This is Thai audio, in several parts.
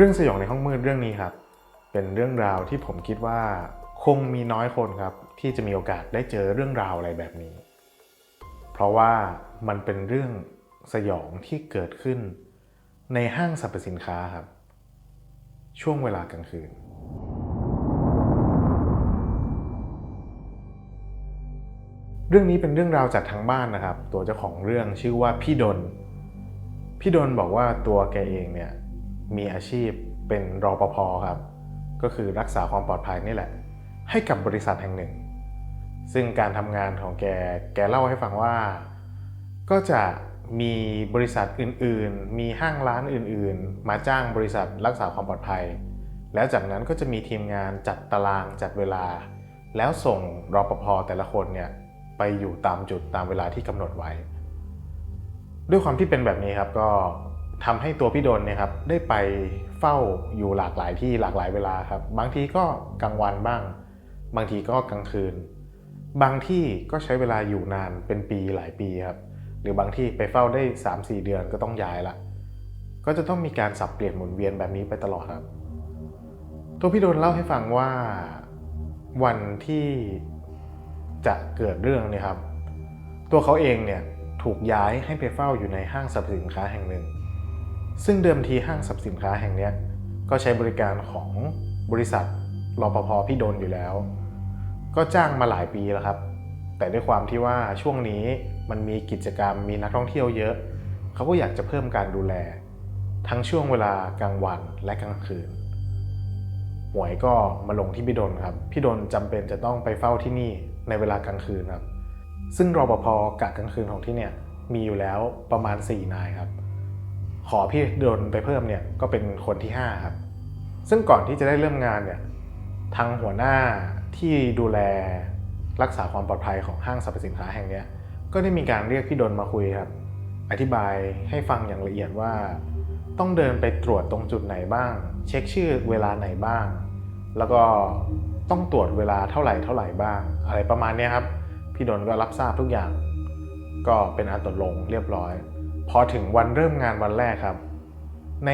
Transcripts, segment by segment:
เรื่องสยองในห้องมืดเรื่องนี้ครับ เป็นเรื่องราวที่ผมคิดว่าคงมีน้อยคนครับ ที่จะมีโอกาสได้เจอเรื่องราวอะไรแบบนี้ เพราะว่ามันเป็นเรื่องสยองที่เกิดขึ้นในห้างสรรพสินค้าครับ ช่วงเวลากลางคืน เรื่องนี้เป็นเรื่องราวจากทางบ้านนะครับ ตัวเจ้าของเรื่องชื่อว่าพี่ดน พี่ดนบอกว่าตัวแกเองเนี่ย มีอาชีพเป็นรอปภครับ ก็คือรักษาความปลอดภัยนี่แหละ ให้กับบริษัทแห่งหนึ่ง ซึ่งการทำงานของแกแกเล่าให้ฟังว่า ก็จะมีบริษัทอื่นๆ มีห้างร้านอื่นๆ มาจ้างบริษัทรักษาความปลอดภัย แล้วจากนั้นก็จะมีทีมงานจัดตารางจัดเวลา แล้วส่งรอปภแต่ละคนเนี่ยไปอยู่ตามจุดตามเวลาที่กำหนดไว้ ด้วยความที่เป็นแบบนี้ครับก็ ทำให้ตัวพี่ดนเนี่ยครับได้ไปเฝ้าอยู่หลากหลายที่หลากหลายเวลาครับ บางทีก็กลางวันบ้าง บางทีก็กลางคืน บางที่ก็ใช้เวลาอยู่นานเป็นปีหลายปีครับ หรือบางที่ไปเฝ้าได้ 3-4 เดือนก็ต้องย้ายละ ก็จะต้องมีการสับเปลี่ยนหมุนเวียนแบบนี้ไปตลอดครับ ตัวพี่โดนเล่าให้ฟังว่าวันที่จะเกิดเรื่องเนี่ยครับ ตัวเขาเองเนี่ยถูกย้ายให้ไปเฝ้าอยู่ในห้างสรรพสินค้าแห่งหนึ่ง ซึ่งเดิมทีห้างสรรพสินค้าแห่งนี้ก็ใช้บริการของบริษัทรปภพี่โดนอยู่แล้ว ก็จ้างมาหลายปีแล้วครับ แต่ด้วยความที่ว่าช่วงนี้มันมีกิจกรรมมีนักท่องเที่ยวเยอะ เขาก็อยากจะเพิ่มการดูแล ทั้งช่วงเวลากลางวันและกลางคืนหวยก็มาลงที่พี่ดนครับ พี่ดนจำเป็นจะต้องไปเฝ้าที่นี่ในเวลากลางคืนครับ ซึ่งรปภกะกลางคืนของที่เนี่ยมีอยู่แล้วประมาณ 4 นายครับ ขอพี่ดนไปเพิ่มเนี่ยก็เป็นคนที่5ครับซึ่งก่อนที่จะได้เริ่มงานเนี่ยทางหัวหน้าที่ดูแลรักษาความปลอดภัยของห้างสรรพสินค้าแห่งนี้ก็ได้มีการเรียกพี่ดนมาคุยครับ อธิบายให้ฟังอย่างละเอียดว่า ต้องเดินไปตรวจตรงจุดไหนบ้าง เช็คชื่อเวลาไหนบ้าง แล้วก็ต้องตรวจเวลาเท่าไหร่เท่าไหร่บ้าง อะไรประมาณนี้ครับ พี่ดนก็รับทราบทุกอย่าง ก็เป็นอันตกลงเรียบร้อย พอถึงวันเริ่มงานวันแรกครับ ใน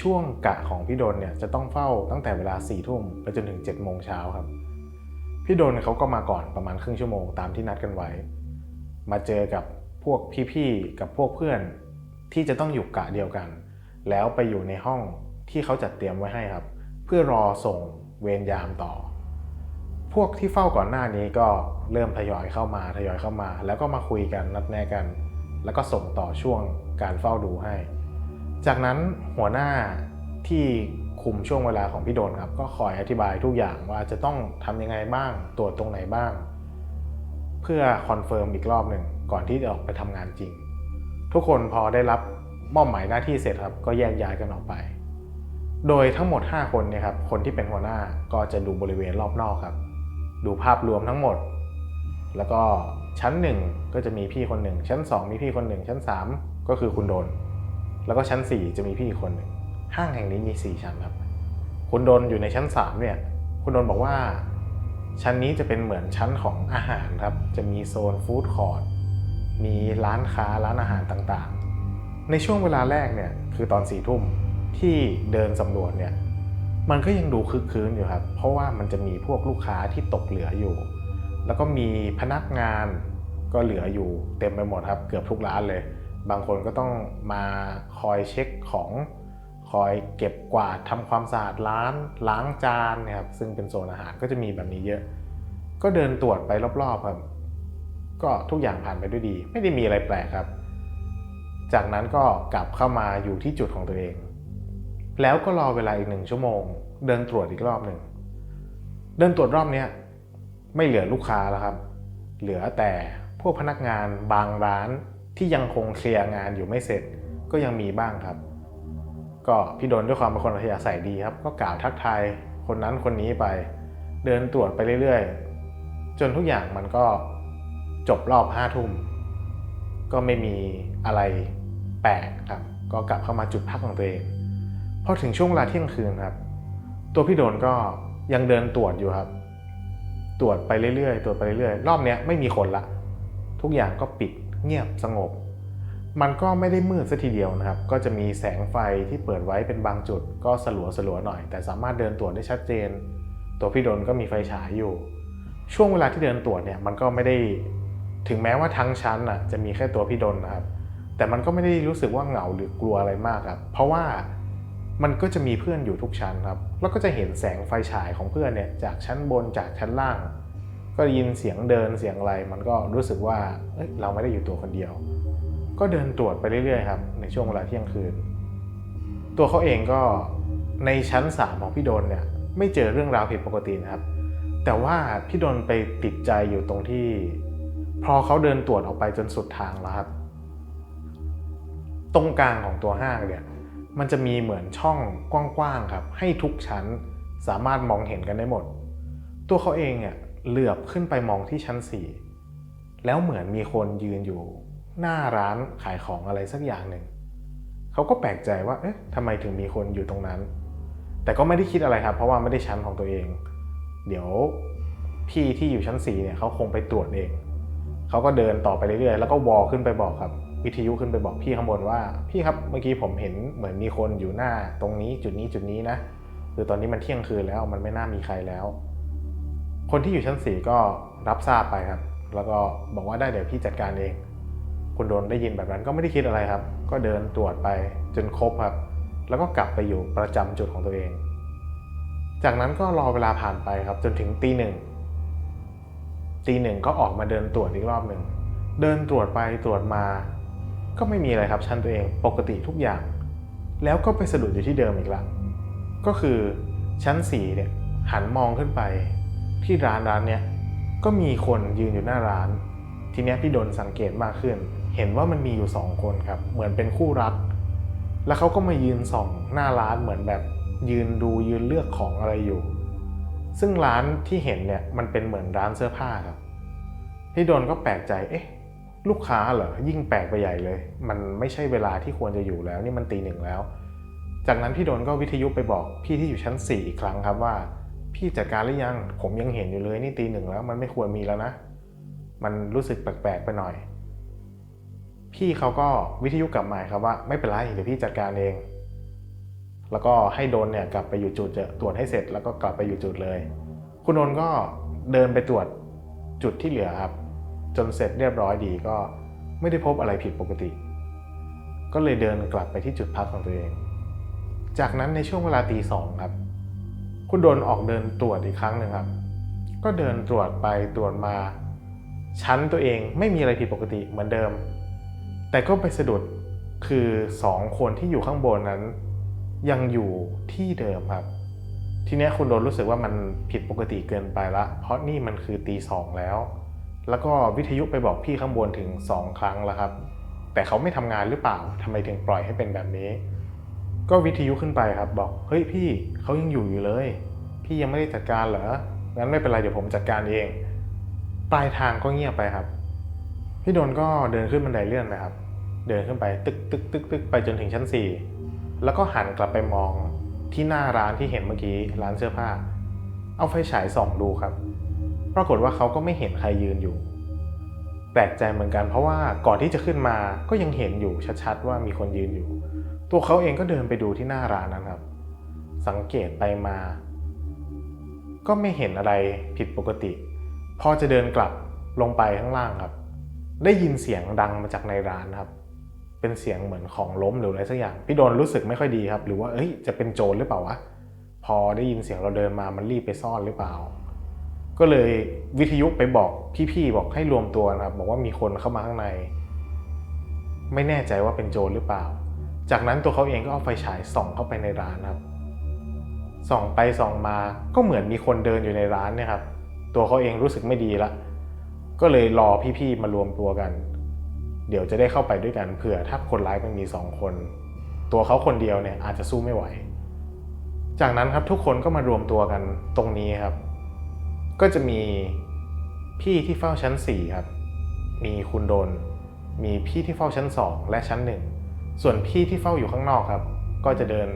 ช่วงกะของพี่ดนเนี่ยจะต้องเฝ้าตั้งแต่เวลา4ี่ทุ่มไปจนถึง7จ็ดโมงเช้าครับ พี่ดนเขาก็มาก่อนประมาณครึ่งชั่วโมงตามที่นัดกันไว้ มาเจอกับพวกพี่ๆกับพวกเพื่อนที่จะต้องอยู่กะเดียวกัน แล้วไปอยู่ในห้องที่เขาจัดเตรียมไว้ให้ครับ เพื่อรอส่งเวรยามต่อ พวกที่เฝ้าก่อนหน้านี้ก็เริ่มทยอยเข้ามาทยอยเข้ามา แล้วก็มาคุยกันนัดแนะกัน แล้วก็ส่งต่อช่วงการเฝ้าดูให้ จากนั้นหัวหน้าที่คุมช่วงเวลาของพี่โดนครับ ก็คอยอธิบายทุกอย่างว่าจะต้องทำยังไงบ้างตรวจตรงไหนบ้าง เพื่อคอนเฟิร์มอีกรอบหนึ่งก่อนที่จะออกไปทำงานจริง ทุกคนพอได้รับมอบหมายหน้าที่เสร็จครับ ก็แยกย้ายกันออกไป โดยทั้งหมด 5 คนเนี่ยครับคนที่เป็นหัวหน้าก็จะดูบริเวณรอบนอกครับ ดูภาพรวมทั้งหมด แล้วก็ ชั้น1ก็จะมีพี่คนหนึ่ง ชั้น2มีพี่คนหนึ่ง ชั้น3ก็คือคุณโดน แล้วก็ชั้น4จะมีพี่อีกคนหนึ่ง ห้างแห่งนี้มี4ชั้นครับ คุณโดนอยู่ในชั้น3เนี่ย คุณโดนบอกว่า ชั้นนี้จะเป็นเหมือนชั้นของอาหารครับ จะมีโซนฟู้ดคอร์ท มีร้านค้าร้านอาหารต่างๆ ในช่วงเวลาแรกเนี่ยคือตอนสี่ทุ่มที่เดินสำรวจเนี่ย มันก็ยังดูคึกคืนอยู่ครับ เพราะว่ามันจะมีพวกลูกค้าที่ตกเหลืออยู่ แล้วก็มีพนักงานก็เหลืออยู่เต็มไปหมดครับ เกือบทุกร้านเลย บางคนก็ต้องมาคอยเช็คของคอยเก็บกวาดทำความสะอาดร้านล้างจานนี่ยครับซึ่งเป็นโซนอาหารก็จะมีแบบนี้เยอะ ก็เดินตรวจไปรอบๆครับ ก็ทุกอย่างผ่านไปด้วยดี ไม่ได้มีอะไรแปลกครับ จากนั้นก็กลับเข้ามาอยู่ที่จุดของตัวเอง แล้วก็รอเวลาอีกหนึ่งชั่วโมง เดินตรวจอีกรอบหนึ่งเดินตรวจรอบเนี้ย ไม่เหลือลูกค้าแล้วครับ เหลือแต่พวกพนักงานบางร้านที่ยังคงเคลียร์งานอยู่ไม่เสร็จก็ยังมีบ้างครับ ก็พี่โดนด้วยความเป็นคนอัธยาศัยดีครับ ก็กล่าวทักทายคนนั้นคนนี้ไป เดินตรวจไปเรื่อยๆ จนทุกอย่างมันก็จบรอบห้าทุ่มก็ไม่มีอะไรแปลกครับ ก็กลับเข้ามาจุดพักของตัวเองพอถึงช่วงเวลาเที่ยงคืนครับ ตัวพี่โดนก็ยังเดินตรวจอยู่ครับ ตรวจไปเรื่อยๆ ตรวจไปเรื่อยๆ รอบเนี้ยไม่มีคนละ ทุกอย่างก็ปิดเงียบสงบ มันก็ไม่ได้มืดซะทีเดียวนะครับ ก็จะมีแสงไฟที่เปิดไว้เป็นบางจุด ก็สลัวสลัวหน่อย แต่สามารถเดินตรวจได้ชัดเจน ตัวพี่ดนก็มีไฟฉายอยู่ ช่วงเวลาที่เดินตรวจเนี่ยมันก็ไม่ได้ ถึงแม้ว่าทั้งชั้นน่ะจะมีแค่ตัวพี่ดนนะครับ แต่มันก็ไม่ได้รู้สึกว่าเหงาหรือกลัวอะไรมากครับ เพราะว่า มันก็จะมีเพื่อนอยู่ทุกชั้นครับ แล้วก็จะเห็นแสงไฟฉายของเพื่อนเนี่ยจากชั้นบนจากชั้นล่าง ก็ยินเสียงเดินเสียงอะไร มันก็รู้สึกว่าเอ้ยเราไม่ได้อยู่ตัวคนเดียว ก็เดินตรวจไปเรื่อยๆครับในช่วงเวลาเที่ยงคืน ตัวเขาเองก็ในชั้นสามของพี่โดนเนี่ยไม่เจอเรื่องราวผิดปกตินะครับ แต่ว่าพี่โดนไปติดใจอยู่ตรงที่ พอเขาเดินตรวจออกไปจนสุดทางแล้วครับ ตรงกลางของตัวห้างเนี่ย มันจะมีเหมือนช่องกว้างๆครับ ให้ทุกชั้นสามารถมองเห็นกันได้หมด ตัวเขาเองเนี่ยเหลือบขึ้นไปมองที่ชั้น 4 แล้วเหมือนมีคนยืนอยู่ หน้าร้านขายของอะไรสักอย่างหนึ่ง เขาก็แปลกใจว่า เอ๊ะทำไมถึงมีคนอยู่ตรงนั้น แต่ก็ไม่ได้คิดอะไรครับ เพราะว่าไม่ได้ชั้นของตัวเอง เดี๋ยวพี่ที่อยู่ชั้น 4 เนี่ยเขาคงไปตรวจเอง เขาก็เดินต่อไปเรื่อยๆ แล้วก็วอลขึ้นไปบอกครับ วิทยุขึ้นไปบอกพี่ข้างบนว่า พี่ครับเมื่อกี้ผมเห็นเหมือนมีคนอยู่หน้าตรงนี้จุดนี้จุดนี้นะคือตอนนี้มันเที่ยงคืนแล้วมันไม่น่ามีใครแล้ว คนที่อยู่ชั้นสี่ก็รับทราบไปครับ แล้วก็บอกว่าได้เดี๋ยวพี่จัดการเอง คุณโดนได้ยินแบบนั้นก็ไม่ได้คิดอะไรครับ ก็เดินตรวจไปจนครบครับ แล้วก็กลับไปอยู่ประจำจุดของตัวเอง จากนั้นก็รอเวลาผ่านไปครับ จนถึงตีหนึ่งตีหนึ่งก็ออกมาเดินตรวจอีกรอบหนึ่งเดินตรวจไปตรวจมา ก็ไม่มีอะไรครับชั้นตัวเองปกติทุกอย่าง แล้วก็ไปสะดุดอยู่ที่เดิมอีกละก็คือชั้นสี่เนี่ยหันมองขึ้นไป ที่ร้านร้านเนี้ยก็มีคนยืนอยู่หน้าร้าน ทีเนี้ยพี่โดนสังเกตมากขึ้น เห็นว่ามันมีอยู่สองคนครับ เหมือนเป็นคู่รัก แล้วเขาก็มายืนส่องหน้าร้านเหมือนแบบ ยืนดูยืนเลือกของอะไรอยู่ ซึ่งร้านที่เห็นเนี่ยมันเป็นเหมือนร้านเสื้อผ้าครับพี่โดนก็แปลกใจเอ๊ะ ลูกค้าเหรอยิ่งแปลกไปใหญ่เลย มันไม่ใช่เวลาที่ควรจะอยู่แล้วนี่มันตีหนึ่งแล้ว จากนั้นพี่โดนก็วิทยุไปบอกพี่ที่อยู่ชั้น 4 อีกครั้งครับว่า พี่จัดการหรือยังผมยังเห็นอยู่เลยนี่ตีหนึ่งแล้ว มันไม่ควรมีแล้วนะ มันรู้สึกแปลกๆไปหน่อย พี่เขาก็วิทยุกลับมาครับว่า ไม่เป็นไรเดี๋ยวพี่จัดการเอง แล้วก็ให้โดนเนี่ยกลับไปอยู่จุดจะตรวจให้เสร็จแล้วก็กลับไปอยู่จุดเลย คุณโดนก็เดินไปตรวจจุดที่เหลือครับ จนเสร็จเรียบร้อยดีก็ไม่ได้พบอะไรผิดปกติ ก็เลยเดินกลับไปที่จุดพักของตัวเอง จากนั้นในช่วงเวลาตีสองครับ คุณโดนออกเดินตรวจอีกครั้งหนึ่งครับ ก็เดินตรวจไปตรวจมา ชั้นตัวเองไม่มีอะไรผิดปกติเหมือนเดิม แต่ก็ไปสะดุดคือสองคนที่อยู่ข้างบนนั้น ยังอยู่ที่เดิมครับ ทีนี้คุณโดนรู้สึกว่ามันผิดปกติเกินไปละ เพราะนี่มันคือตีสองแล้ว แล้วก็วิทยุไปบอกพี่ข้างบนถึงสองครั้งแล้วครับ แต่เขาไม่ทำงานหรือเปล่าทำไมถึงปล่อยให้เป็นแบบนี้ ก็วิทยุขึ้นไปครับ บอกเฮ้ยพี่เขายังอยู่อยู่เลย พี่ยังไม่ได้จัดการเหรองั้นไม่เป็นไรเดี๋ยวผมจัดการเอง ปลายทางก็เงียบไปครับ พี่โดนก็เดินขึ้นบันไดเลื่อนนะครับ เดินขึ้นไปตึกตึกตึกตึกไปจนถึงชั้นสี่แล้วก็หันกลับไปมองที่หน้าร้านที่เห็นเมื่อกี้ร้านเสื้อผ้า เอาไฟฉายส่องดูครับ ปรากฏว่าเขาก็ไม่เห็นใครยืนอยู่ แปลกใจเหมือนกันเพราะว่าก่อนที่จะขึ้นมาก็ยังเห็นอยู่ชัดๆว่ามีคนยืนอยู่ ตัวเขาเองก็เดินไปดูที่หน้าร้านนั้นครับ สังเกตไปมา ก็ไม่เห็นอะไรผิดปกติ พอจะเดินกลับลงไปข้างล่างครับ ได้ยินเสียงดังมาจากในร้านครับ เป็นเสียงเหมือนของล้มหรืออะไรสักอย่าง พี่โดนรู้สึกไม่ค่อยดีครับ หรือว่าเอ้ยจะเป็นโจรหรือเปล่าวะพอได้ยินเสียงเราเดินมามันรีบไปซ่อนหรือเปล่า ก็เลยวิทยุไปบอกพี่ๆบอกให้รวมตัวนะครับ บอกว่ามีคนเข้ามาข้างใน ไม่แน่ใจว่าเป็นโจรหรือเปล่า จากนั้นตัวเขาเองก็เอาไฟฉายส่องเข้าไปในร้านครับ ส่องไปส่องมาก็เหมือนมีคนเดินอยู่ในร้านเนี่ยครับ ตัวเขาเองรู้สึกไม่ดีละก็เลยรอพี่ๆมารวมตัวกัน เดี๋ยวจะได้เข้าไปด้วยกันเผื่อถ้าคนร้ายมันมีสองคน ตัวเขาคนเดียวเนี่ยอาจจะสู้ไม่ไหว จากนั้นครับทุกคนก็มารวมตัวกันตรงนี้ครับ ก็จะมีพี่ที่เฝ้าชั้น 4 ครับ มีคุณโดน มีพี่ที่เฝ้าชั้น 2 และชั้น 1 ส่วนพี่ที่เฝ้าอยู่ข้างนอกครับ ก็จะเดิน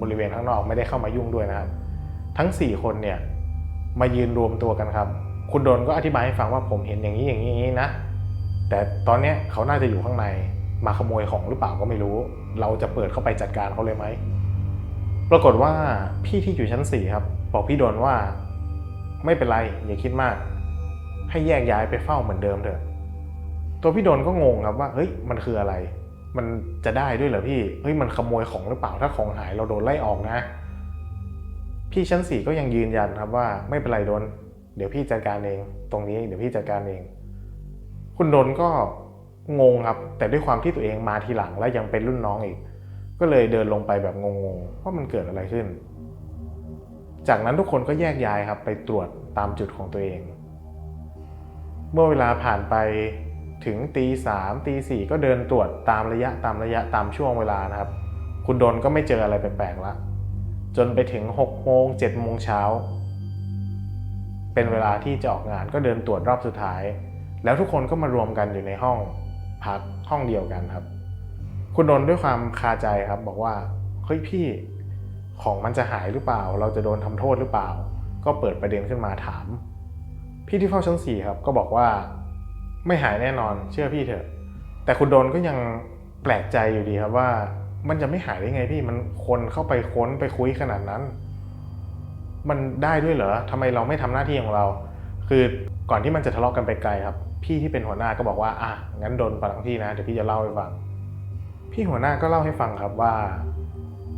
บริเวณข้างนอกไม่ได้เข้ามายุ่งด้วยนะครับ ทั้ง 4 คนเนี่ยมายืนรวมตัวกันครับ คุณโดนก็อธิบายให้ฟังว่าผมเห็นอย่างนี้อย่างนี้อย่างนี้นะ แต่ตอนเนี้ยเขาน่าจะอยู่ข้างในมาขโมยของหรือเปล่าก็ไม่รู้ เราจะเปิดเข้าไปจัดการเขาเลยไหม ปรากฏว่าพี่ที่อยู่ชั้นสี่ครับ บอกพี่โดนว่า ไม่เป็นไร อย่าคิดมาก ให้แยกย้ายไปเฝ้าเหมือนเดิมเถอะ ตัวพี่โดนก็งงครับว่าเฮ้ยมันคืออะไร มันจะได้ด้วยเหรอพี่เฮ้ยมันขโมยของหรือเปล่าถ้าของหายเราโดนไล่ออกนะ พี่ชั้นสี่ก็ยังยืนยันครับว่าไม่เป็นไรโดน เดี๋ยวพี่จัดการเอง ตรงนี้เดี๋ยวพี่จัดการเอง คุณโดนก็งงครับ แต่ด้วยความที่ตัวเองมาทีหลังและยังเป็นรุ่นน้องอีก ก็เลยเดินลงไปแบบงงๆว่ามันเกิดอะไรขึ้น จากนั้นทุกคนก็แยกย้ายครับไปตรวจตามจุดของตัวเอง เมื่อเวลาผ่านไปถึงตีสามตีสี่ก็เดินตรวจตามระยะตามระยะตามช่วงเวลานะครับ คุณดนก็ไม่เจออะไรแปลกๆละจนไปถึง6โมง7โมงเช้า เป็นเวลาที่จะออกงานก็เดินตรวจรอบสุดท้าย แล้วทุกคนก็มารวมกันอยู่ในห้องพักห้องเดียวกันครับ คุณดนด้วยความคาใจครับบอกว่าเฮ้ยพี่ ของมันจะหายหรือเปล่า เราจะโดนทำโทษหรือเปล่า ก็เปิดประเด็นขึ้นมาถาม พี่ที่เฝ้าชั้นสี่ครับ ก็บอกว่าไม่หายแน่นอนเชื่อพี่เถอะ แต่คุณโดนก็ยังแปลกใจอยู่ดีครับว่า มันจะไม่หายได้ไงพี่มันคนเข้าไปค้นไปคุยขนาดนั้น มันได้ด้วยเหรอทำไมเราไม่ทำหน้าที่ของเรา คือก่อนที่มันจะทะเลาะกันไปไกลครับ พี่ที่เป็นหัวหน้าก็บอกว่าอะงั้นโดนฟังที่นะเดี๋ยวพี่จะเล่าให้ฟัง พี่หัวหน้าก็เล่าให้ฟังครับว่า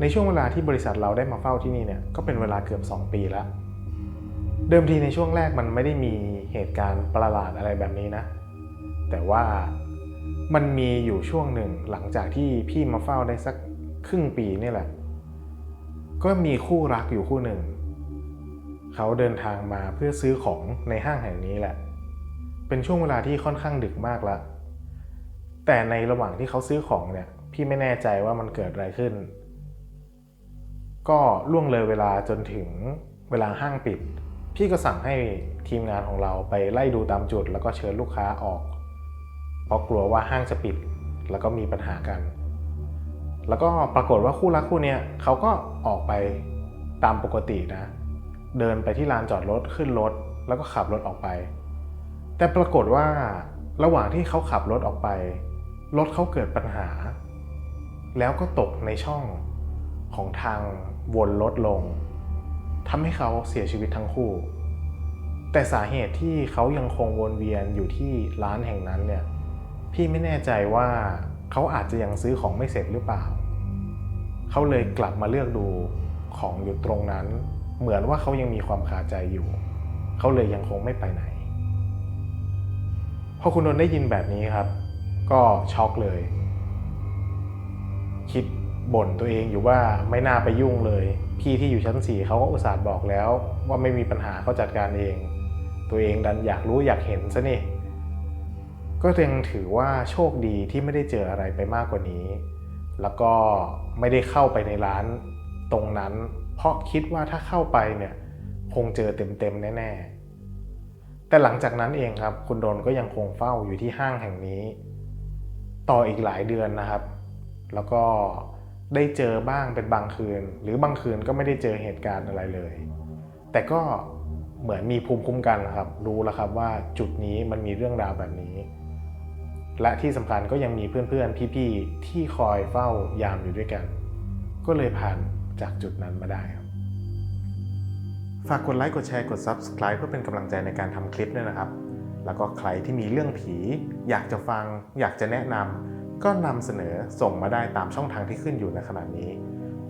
ในช่วงเวลาที่บริษัทเราได้มาเฝ้าที่นี่เนี่ยก็เป็นเวลาเกือบ 2 ปีแล้ว เดิมทีในช่วงแรกมันไม่ได้มีเหตุการณ์ประหลาดอะไรแบบนี้นะ แต่ว่ามันมีอยู่ช่วงหนึ่งหลังจากที่พี่มาเฝ้าได้สักครึ่งปีนี่แหละ ก็มีคู่รักอยู่คู่หนึ่ง เขาเดินทางมาเพื่อซื้อของในห้างแห่งนี้แหละ เป็นช่วงเวลาที่ค่อนข้างดึกมากล้วแต่ในระหว่างที่เขาซื้อของเนี่ย พี่ไม่แน่ใจว่ามันเกิดอะไรขึ้น ก็ล่วงเลยเวลาจนถึงเวลาห้างปิด พี่ก็สั่งให้ทีมงานของเราไปไล่ดูตามจุด แล้วก็เชิญลูกค้าออก เพราะกลัวว่าห้างจะปิด แล้วก็มีปัญหากัน แล้วก็ปรากฏว่าคู่รักคู่นี้เขาก็ออกไปตามปกตินะ เดินไปที่ลานจอดรถขึ้นรถ แล้วก็ขับรถออกไป แต่ปรากฏว่าระหว่างที่เขาขับรถออกไป รถเขาเกิดปัญหา แล้วก็ตกในช่องของทาง วนรถลงทำให้เขาเสียชีวิตทั้งคู่ แต่สาเหตุที่เขายังคงวนเวียนอยู่ที่ร้านแห่งนั้นเนี่ย พี่ไม่แน่ใจว่าเขาอาจจะยังซื้อของไม่เสร็จหรือเปล่า เขาเลยกลับมาเลือกดูของอยู่ตรงนั้น เหมือนว่าเขายังมีความคาใจอยู่ เขาเลยยังคงไม่ไปไหน พอคุณนนท์ได้ยินแบบนี้ครับ ก็ช็อกเลย คิด บ่นตัวเองอยู่ว่าไม่น่าไปยุ่งเลย พี่ที่อยู่ชั้นสี่เขาก็อุตส่าห์บอกแล้ว ว่าไม่มีปัญหาเขาจัดการเอง ตัวเองดันอยากรู้อยากเห็นซะนี่ก็ยังถือว่าโชคดีที่ไม่ได้เจออะไรไปมากกว่านี้ แล้วก็ไม่ได้เข้าไปในร้านตรงนั้น เพราะคิดว่าถ้าเข้าไปเนี่ยคงเจอเต็มๆแน่ๆ แต่หลังจากนั้นเองครับ คุณโดนก็ยังคงเฝ้าอยู่ที่ห้างแห่งนี้ ต่ออีกหลายเดือนนะครับ แล้วก็ ได้เจอบ้างเป็นบางคืน หรือบางคืนก็ไม่ได้เจอเหตุการณ์อะไรเลย แต่ก็เหมือนมีภูมิคุ้มกันครับ รู้แล้วครับว่าจุดนี้มันมีเรื่องราวแบบนี้ และที่สำคัญก็ยังมีเพื่อนๆ พี่ๆ ที่คอยเฝ้ายามอยู่ด้วยกัน ก็เลยผ่านจากจุดนั้นมาได้ครับ ฝากกดไลค์กดแชร์กด Subscribe เพื่อเป็นกำลังใจในการทำคลิปด้วยนะครับ แล้วก็ใครที่มีเรื่องผี อยากจะฟัง อยากจะแนะนำ ก็นำเสนอส่งมาได้ตามช่องทางที่ขึ้นอยู่ในขณะนี้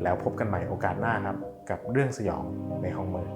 แล้วพบกันใหม่โอกาสหน้าครับ กับเรื่องสยองในห้องมือ